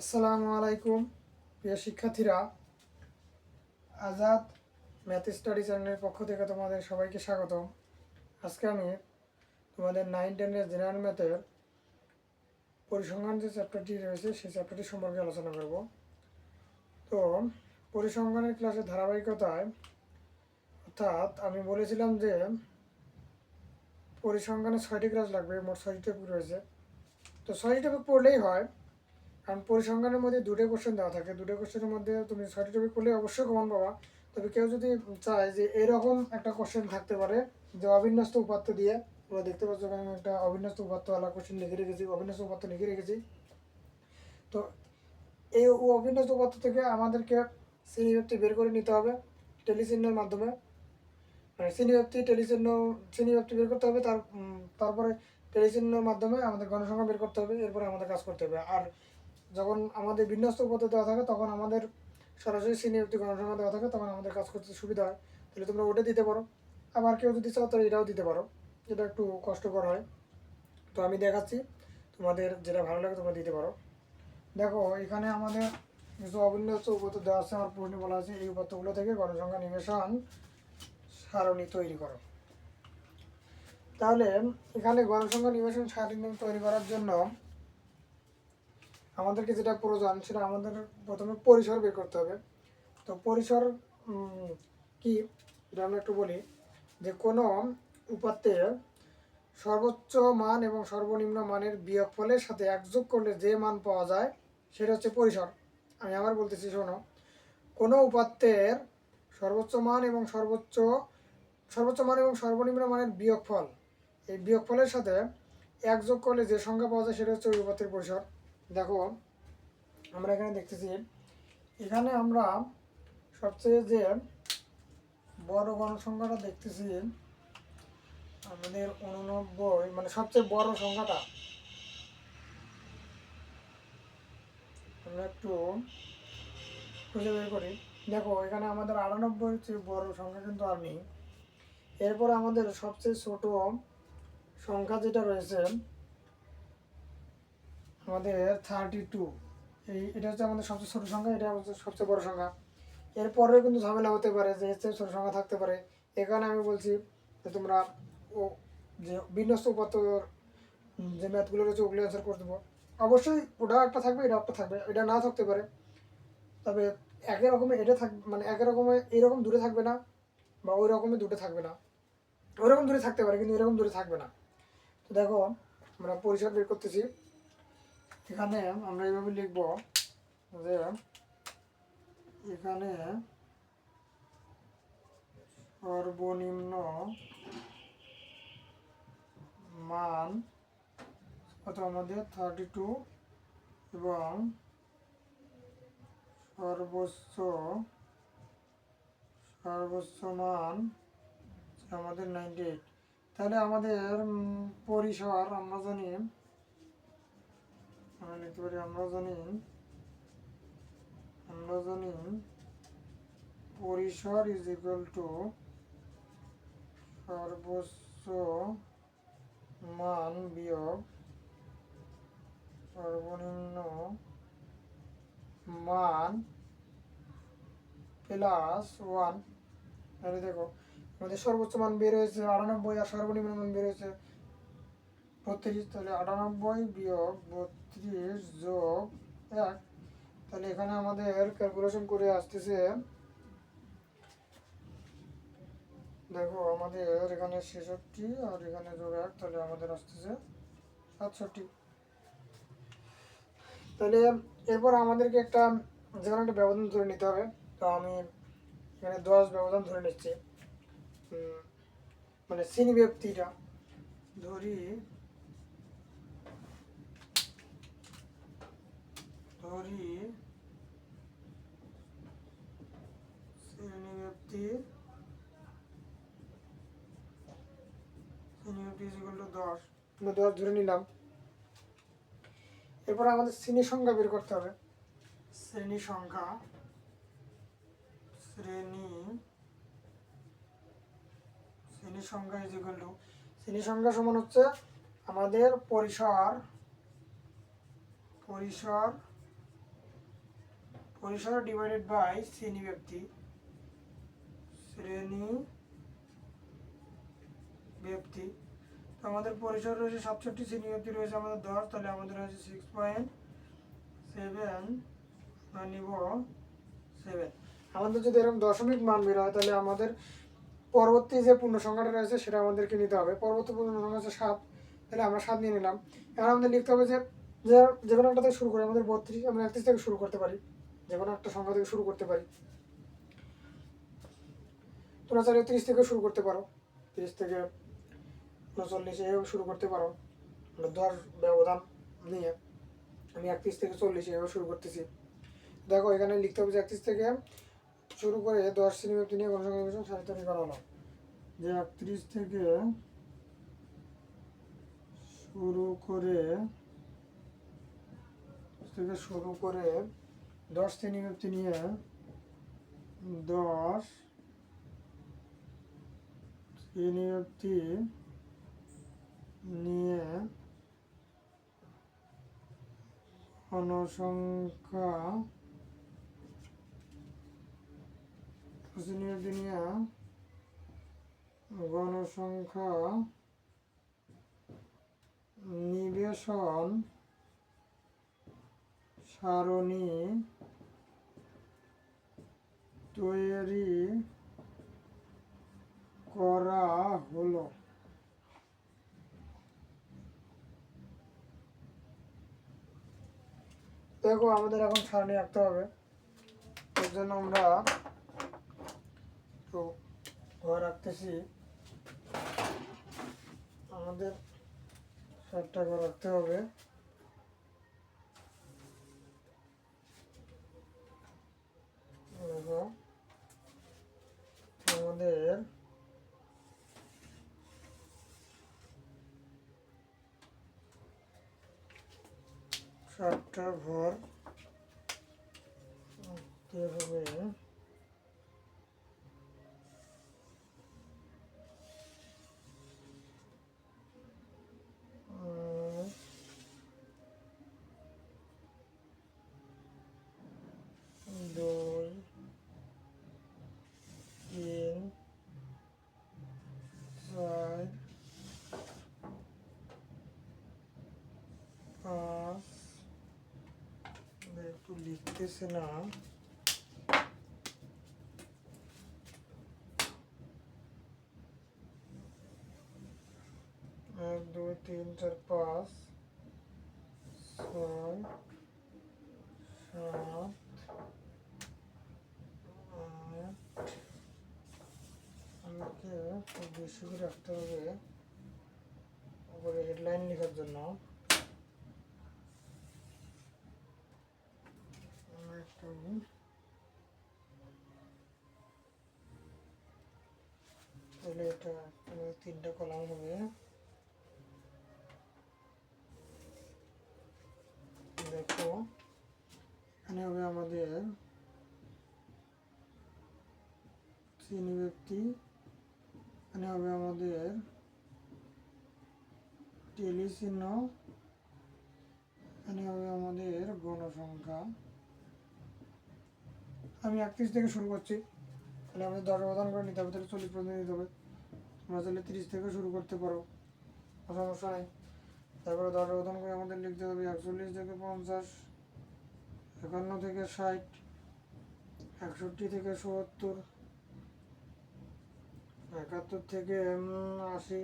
আসসালামু আলাইকুম, প্রিয় শিক্ষার্থীরা। আজাদ ম্যাথ স্টাডি চ্যানেলের পক্ষ থেকে তোমাদের সবাইকে স্বাগতম। আজকে আমি তোমাদের নাইন টেনের জেনারেল ম্যাথের পরিসংখ্যান যে চ্যাপ্টারটি রয়েছে, সেই চ্যাপ্টারটি সম্পর্কে আলোচনা করব। তো, পরিসংখ্যানের ক্লাসের ধারাবাহিকতায়, অর্থাৎ আমি বলেছিলাম যে পরিসংখ্যানের ছয়টি ক্লাস লাগবে, মোট ছয়টি টপিক রয়েছে। তো ছয়টি টপিক পড়লেই হয় কারণ পরিসংখ্যানের মধ্যে দুটো কোশ্চেন দেওয়া থাকে। দুটো কোশ্চেনের মধ্যে তুমি ছয়টি টপিক করলে অবশ্যই কমন পাবা। তবে কেউ যদি চায় যে এরকম একটা কোশ্চেন থাকতে পারে যে অবিন্যস্ত উপাত্ত দিয়ে, তোমরা দেখতে পাচ্ছ আমি একটা অবিন্যস্ত উপাত্তওয়ালা কোশ্চেন লিখে রেখেছি, অবিন্যস্ত উপাত্ত লিখে রেখেছি। তো এই অবিন্যস্ত উপাত্ত থেকে আমাদেরকে শ্রেণীব্যক্তি বের করে নিতে হবে টেলিচিহ্নের মাধ্যমে। মানে শ্রেণীব্যক্তি টেলিচিহ্ন শ্রেণীব্যক্তি বের করতে হবে, তার তারপরে টেলিচিহ্নের মাধ্যমে আমাদের গণসংখ্যা বের করতে হবে, এরপরে আমাদের কাজ করতে হবে। আর যখন আমাদের বিন্যস্ত উপাত্ত দেওয়া থাকে, তখন আমাদের সরাসরি শ্রেণীব্যক্তি গণসংখ্যা দেওয়া থাকে, তখন আমাদের কাজ করতে সুবিধা হয়। তাহলে তোমরা ওটা দিতে পারো। আবার কেউ যদি চাও, তাহলে এটাও দিতে পারো, যেটা একটু কষ্টকর হয়। তো আমি দেখাচ্ছি, তোমাদের যেটা ভালো লাগে তোমরা দিতে পারো। দেখো, এখানে আমাদের কিছু অবিন্যস্ত উপাত্ত দেওয়া আছে, আমার প্রশ্নে বলা আছে। এই উপাত্তগুলো থেকে গণসংখ্যা নিবেশন সারণী তৈরি করো। তাহলে এখানে গণসংখ্যা নিবেশন সারণী তৈরি করার জন্য আমাদেরকে যেটা প্রয়োজন সেটা আমাদের প্রথমে পরিসর বের করতে হবে। তো পরিসর কি? এটা আমরা একটু বলি। যে কোনো উপাত্তের সর্বোচ্চ মান এবং সর্বনিম্ন মানের বিয়োগফলের সাথে একযোগ করলে যে মান পাওয়া যায়, সেটা হচ্ছে পরিসর। আমি আবার বলতেছি, শোনো। কোনো উপাত্তের সর্বোচ্চ মান এবং সর্বোচ্চ সর্বোচ্চ মান এবং সর্বনিম্ন মানের বিয়োগফল, এই বিয়োগফলের সাথে এক যোগ করলে যে সংখ্যা পাওয়া যায়, সেটা হচ্ছে ওই উপাত্তের পরিসর। দেখো, আমরা এখানে দেখতেছি, এখানে আমরা সবচেয়ে যে বড় গণসংখ্যাটা দেখতেছি, আমাদের উননব্বই মানে সবচেয়ে বড় সংখ্যাটা। আমরা একটু খুঁজে বের করি। দেখো, এখানে আমাদের আটানব্বই চেয়ে বড় সংখ্যা কিন্তু আর নেই। এরপর আমাদের সবচেয়ে ছোট সংখ্যা যেটা রয়েছে আমাদের থার্টি টু এই এটা হচ্ছে আমাদের সবচেয়ে ছোটো সংখ্যা, এটা হচ্ছে সবচেয়ে বড় সংখ্যা। এরপরেও কিন্তু ঝামেলা হতে পারে যে চেয়ে ছোট সংখ্যা থাকতে পারে। এখানে আমি বলছি যে তোমরা ও যে বিন্যস্ত উপাত্তর যে ম্যাথগুলো রয়েছে ওগুলো অ্যান্সার করে দেবো। অবশ্যই ওটা একটা থাকবে, এটা একটা থাকবে, এটা না থাকতে পারে। তবে একই রকমের এটা থাক মানে একই রকমের এইরকম দূরে থাকবে না বা ওই রকমের দূরে থাকবে না। ওইরকম দূরে থাকতে পারে, কিন্তু এরকম দূরে থাকবে না। তো দেখো, আমরা পরিসর বের করতেছি। এখানে আমরা এইভাবে লিখব যে এখানে সর্বনিম্ন মান কত আমাদের? থার্টি টু এবং সর্বোচ্চ সর্বোচ্চ মান আমাদের নাইনটি এইট তাহলে আমাদের পরিসর আমরা জানি আমরা লিখতে পারি আমরা জানি আমরা জানি পরিসর ইজ ইকুয়াল টু সর্বোচ্চ মান বিয়োগ সর্বনিম্ন মান প্লাস ওয়ান তাহলে দেখো, আমাদের সর্বোচ্চ মান বের হয়েছে আটানব্বই আর সর্বনিম্ন মান বের হয়েছে বত্রিশ। তাহলে আটানব্বই বিয়োগ বত্রিশ যোগ এক। তাহলে এখানে আমাদের ক্যালকুলেশন করে আসতেছে। দেখো আমাদের এখানে ছেষট্টি আর এখানে যোগ এক, তাহলে আমাদের আসতেছে সাতষট্টি। তাহলে এরপর আমাদেরকে একটা যেখানে একটা ব্যবধান ধরে নিতে হবে। তো আমি এখানে দশ ব্যবধান ধরে নিচ্ছি। মানে শ্রেণি ব্যক্তিটা ধরি টু দশ। আমরা দশ ধরে নিলাম। এরপর আমাদের শ্রেণি সংখ্যা বের করতে হবে। শ্রেণি সংখ্যা শ্রেণি শ্রেণি সংখ্যা ইজ ইকুয়াল টু শ্রেণি সংখ্যা সমান হচ্ছে আমাদের পরিসর। পরিসর পরিসর ডিভাইডেড বাই শ্রেণি ব্যক্তি শ্রেণি ব্যক্তি, তো আমাদের পরিসর রয়েছে সাতষট্টি, শ্রেণি ব্যক্তি রয়েছে আমাদের দশ, তাহলে আমাদের রয়েছে সিক্স পয়েন্ট সেভেন নিব সেভেন আমাদের যদি এরকম দশমিক মান বের হয়, তাহলে আমাদের পরবর্তী যে পূর্ণ সংখ্যাটা রয়েছে, সেটা আমাদেরকে নিতে হবে। পরবর্তী পূর্ণ সংখ্যা হচ্ছে সাত, তাহলে আমরা সাত নিয়ে নিলাম। এবার আমাদের লিখতে হবে যে যে কোনো একটা থেকে শুরু করে আমাদের বত্রিশ, আমরা একত্রিশ থেকে শুরু করতে পারি। যে কোনো একটা সংখ্যা থেকে শুরু করতে পারি। তোমরা চাইলে তিরিশ থেকে শুরু করতে পারো। তিরিশ থেকে উনচল্লিশ এভাবে শুরু করতে পারো। দশ ব্যবধান নিয়ে। আমি একত্রিশ থেকে চল্লিশ এভাবে শুরু করতেছি। দেখো, এখানে লিখতে হবে যে একত্রিশ থেকে শুরু করে দশ শ্রেণি ব্যক্তি নিয়ে বিভাজন সারিতরী করা হলো যে একত্রিশ থেকে শুরু করে থেকে শুরু করে দশ শ্রেণি ব্যক্তি নিয়ে দশ শ্রেণি ব্যক্তি নিয়ে গণসংখ্যা শ্রেণি নিয়ে গণসংখ্যা নিবেশন সারণী তৈরি করা হলো। দেখো, আমাদের এখন সারণী আঁকতে হবে। এর জন্য আমরা তো ঘর রাখতেছি আমাদের সাতটা ঘর রাখতে হবে। দেখো আমাদের সাতটা ভর হবে উম, দুই তিন চার পাঁচ একটু লিখতেছে না এক দুই তিন চার পাঁচ ছয় সাত আট আমাকে খুব বেশি করে রাখতে হবে উপরে হেডলাইন লেখার জন্য একটু তাহলে এটা তিনটা কলাম হবে। দেখো, এখানে হবে আমাদের ব্যক্তি, এখানে হবে আমাদের টেলি চিহ্ন এখানে হবে আমাদের গণসংখ্যা আমি একত্রিশ থেকে শুরু করছি। তাহলে আমাদের দশ অবদান করে নিতে হবে, তাহলে চল্লিশ পর্যন্ত নিতে হবে। তোমরা তাহলে তিরিশ থেকে শুরু করতে পারো সমস্যা নেই। তারপরে দশ অবদান করে আমাদের লিখতে হবে একচল্লিশ থেকে পঞ্চাশ, একান্ন থেকে ষাট, একষট্টি থেকে সত্তর, একাত্তর থেকে আশি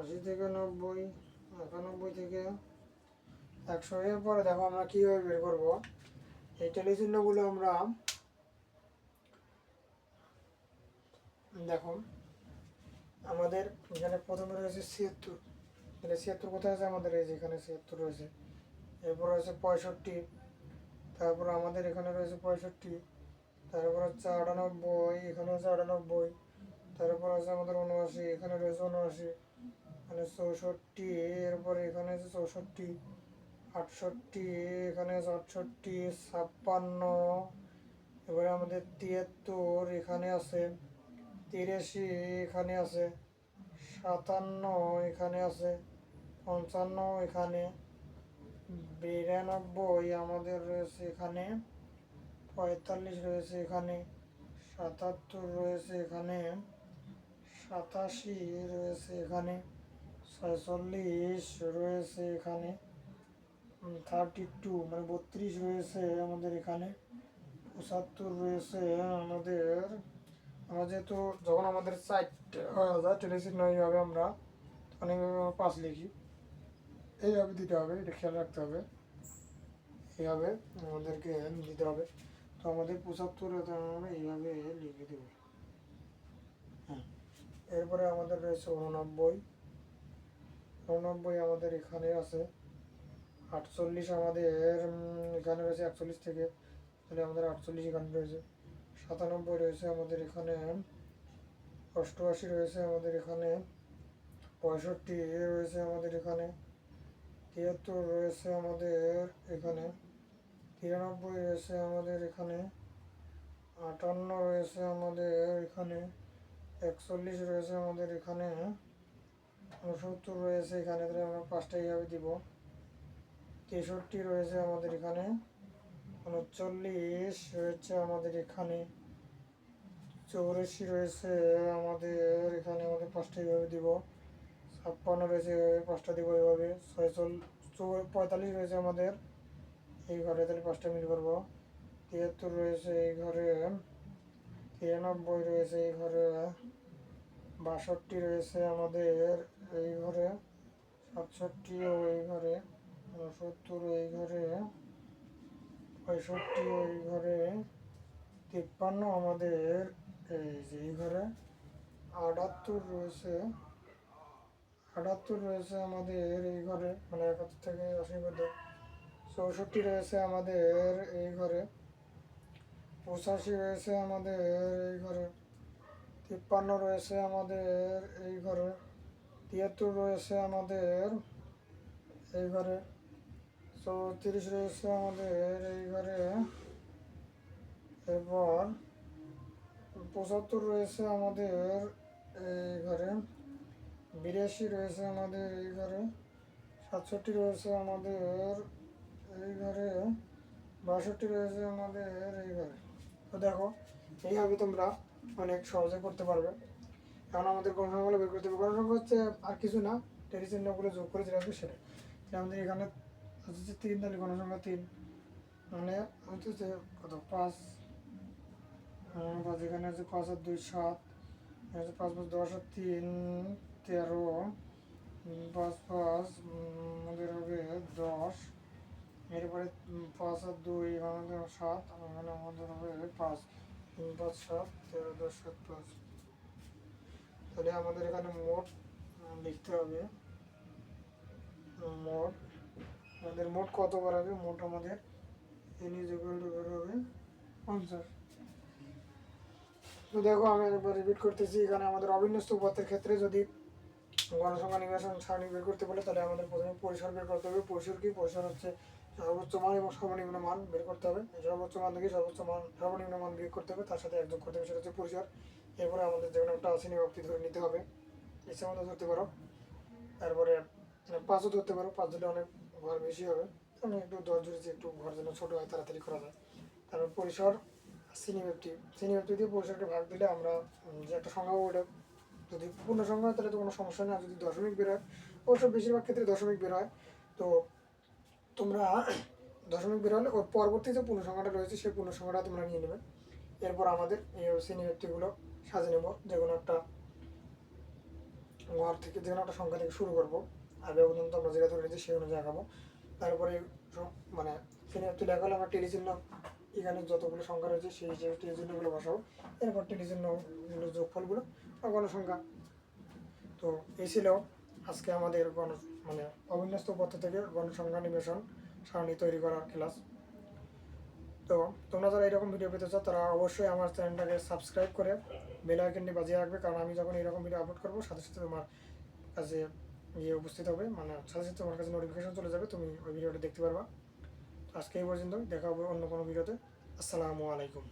আশি থেকে নব্বই, একানব্বই থেকে একশো। এর পরে দেখো আমরা কীভাবে বের করব। এই টেলিচিহ্নগুলো আমরা দেখো, আমাদের এখানে প্রথমে রয়েছে ছিয়াত্তর। তাহলে ছিয়াত্তর কোথায় আছে? আমাদের এই যে এখানে ছিয়াত্তর রয়েছে। এরপর রয়েছে পঁয়ষট্টি। তারপর আমাদের এখানে রয়েছে পঁয়ষট্টি। তারপর হচ্ছে আটানব্বই, এখানে হচ্ছে আটানব্বই। তারপর আছে আমাদের উনআশি, এখানে রয়েছে উনআশি। এখানে চৌষট্টি, এরপরে এখানে আছে চৌষট্টি। আটষট্টি, এখানে আটষট্টি, ছাপ্পান্ন, এবারে আমাদের তিয়াত্তর, এখানে আছে তিরাশি, এখানে আছে সাতান্ন, এখানে আছে পঞ্চান্ন, এখানে বিরানব্বই আমাদের রয়েছে এখানে, পঁয়তাল্লিশ রয়েছে এখানে, সাতাত্তর রয়েছে এখানে, সাতাশি রয়েছে এখানে, ছয়চল্লিশ রয়েছে এখানে। থার্টি টু মানে বত্রিশ রয়েছে আমাদের এখানে। পঁচাত্তর রয়েছে আমাদের। আমরা যেহেতু যখন আমাদের সাইট যায় টেলিসিট নয় এইভাবে আমরা, তখন এইভাবে আমরা পাঁচ লিখি। এইভাবে দিতে হবে, এটা খেয়াল রাখতে হবে। এইভাবে আমাদেরকে দিতে হবে। তো আমাদের পঁচাত্তর আমরা এইভাবে লিখে দেব। হ্যাঁ। এরপরে আমাদের রয়েছে উননব্বই। উননব্বই আমাদের এখানে আছে। আটচল্লিশ আমাদের এখানে রয়েছে একচল্লিশ থেকে, তাহলে আমাদের আটচল্লিশ এখানে রয়েছে। সাতানব্বই রয়েছে আমাদের এখানে, অষ্টআশি রয়েছে আমাদের এখানে, পঁয়ষট্টি রয়েছে আমাদের এখানে, তিয়াত্তর রয়েছে আমাদের এখানে, তিরানব্বই রয়েছে আমাদের এখানে, আটান্ন রয়েছে আমাদের এখানে, একচল্লিশ রয়েছে আমাদের এখানে, উনসত্তর রয়েছে এখানে, তাহলে আমরা পাঁচটা এইভাবে দিব। তেষট্টি রয়েছে আমাদের এখানে। উনচল্লিশ রয়েছে আমাদের এখানে। চৌরাশি রয়েছে আমাদের এখানে, আমাদের পাঁচটা এইভাবে দিব। ছাপ্পান্ন রয়েছে এইভাবে পাঁচটা দিব এইভাবে। ছয়চল পঁয়তাল্লিশ রয়েছে আমাদের। এই ঘরে তাহলে পাঁচটা মিল করব। তিয়াত্তর রয়েছে এই ঘরে। তিরানব্বই রয়েছে এই ঘরে। বাষট্টি রয়েছে আমাদের এই ঘরে। সাতষট্টি এই ঘরে। উনসত্তর এই ঘরে, পঁয়ষট্টি ওই ঘরে, তিপ্পান্ন আমাদের এই যে এই ঘরে, আটাত্তর রয়েছে আটাত্তর রয়েছে আমাদের এই ঘরে মানে একাত্তর থেকে আশি মধ্যে চৌষট্টি রয়েছে আমাদের এই ঘরে, পঁচাশি রয়েছে আমাদের এই ঘরে, তিপ্পান্ন রয়েছে আমাদের এই ঘরে, তিয়াত্তর রয়েছে আমাদের এই ঘরে চৌত্রিশ রয়েছে আমাদের এই ঘরে এরপর পঁচাত্তর রয়েছে আমাদের এই ঘরে বিরাশি রয়েছে আমাদের এই ঘরে সাতষট্টি রয়েছে আমাদের এই ঘরে বাষট্টি রয়েছে আমাদের এই ঘরে তো দেখো, এইভাবে তোমরা অনেক সহজে করতে পারবে। কারণ আমাদের গণসংখ্যাগুলো বের করতে হবে গণসংখ্যা হচ্ছে আর কিছু না, টেরিচিহ্নগুলো যোগ করে যেটা সেটা আমাদের এখানে হচ্ছে তিন তাহলে গণসংখ্যা তিন। মানে হচ্ছে কত? পাঁচ পাঁচ এখানে আছে পাঁচ আর দুই সাত আছে পাঁচ পাঁচ দশ আর তিন, তেরো পাঁচ পাঁচ আমাদের হবে দশ, এরপরে পাঁচ আর দুই আমাদের সাত এখানে আমাদের হবে পাঁচ, তিন, পাঁচ, সাত, তেরো, দশ, সাত, পাঁচ। তাহলে আমাদের এখানে মোট লিখতে হবে, মোট আমাদের মোট কত বার হবে? মোট আমাদের এন ইজ ইকুয়াল টু বের হবে? পঞ্চাশ। তো দেখো, আমি একবার রিপিট করতেছি, এখানে আমাদের অবিন্যস্ত উপাত্তের ক্ষেত্রে যদি গণসংখ্যা নির্বাচন সারণী বের করতে বলে, তাহলে আমাদের প্রথমে পরিসর বের করতে হবে। পরিসর কি? পরিসর হচ্ছে সর্বোচ্চ মান এবং সর্বনিম্ন মান বের করতে হবে। সর্বোচ্চ মান থেকে সর্বোচ্চ মান, সর্বনিম্ন মান বের করতে হবে, তার সাথে এক যোগ করতে হবে, সেটা হচ্ছে পরিসর। এরপরে আমাদের যে কোনো একটা আসেনি ব্যক্তি ধরে নিতে হবে। ইচ্ছা মতো ধরতে পারো। তারপরে মানে পাঁচও ধরতে পারো। পাঁচ ধরলে অনেক ঘর বেশি হবে। আমি একটু দশ ধরেছি একটু ঘর যেন ছোটো হয়, তাড়াতাড়ি করা যায়। তারপর পরিসর সিনি ব্যক্তি সিনি দিয়ে পরিসরকে ভাগ দিলে আমরা যে একটা সংখ্যা ওটা। যদি পূর্ণ সংখ্যা হয়, তাহলে তো কোনো সমস্যা নেই। আর যদি দশমিক বের হয়, অবশ্য বেশিরভাগ ক্ষেত্রে দশমিক বের হয়। তো তোমরা দশমিক বের হলে ওর পরবর্তী যে পূর্ণ সংখ্যাটা রয়েছে, সেই পূর্ণ সংখ্যাটা তোমরা নিয়ে নেবে। এরপর আমাদের এই ব্যক্তিগুলো সাজিয়ে নেব। যে কোনো একটা ঘর থেকে যে কোনো একটা সংখ্যা থেকে শুরু করব। আর ব্যবধান তো আমরা যেটা ধরে নিয়েছি সেই অনুযায়ী আঁকাবো তারপরে মানে ব্যক্তি লেখা হলে আমরা টেলিচিহ্ন এখানে যতগুলো সংখ্যা রয়েছে সেই হিসেবে টেলিচিহ্নগুলো বসাবো। এরপর টেলিচিহ্নগুলো যোগফলগুলো বা গণসংখ্যা। তো এই ছিল আজকে আমাদের গণ মানে অবিন্যস্ত পথ থেকে গণসংখ্যা নিবেশন সারণী তৈরি করার ক্লাস তো তোমরা যারা এরকম ভিডিও পেতে চাও, তারা অবশ্যই আমার চ্যানেলটাকে সাবস্ক্রাইব করে বেল আইকনটি বাজিয়ে রাখবে। কারণ আমি যখন এরকম ভিডিও আপলোড করব, সাথে সাথে তোমার কাছে ইয়ে উপস্থিত হবে। মানে সাথে সাথে তোমার কাছে নোটিফিকেশন চলে যাবে, তুমি ওই ভিডিওটা দেখতে পারবা। আজকে এই পর্যন্ত দেখা হবে অন্য কোনো ভিডিওতে আসসালামু আলাইকুম।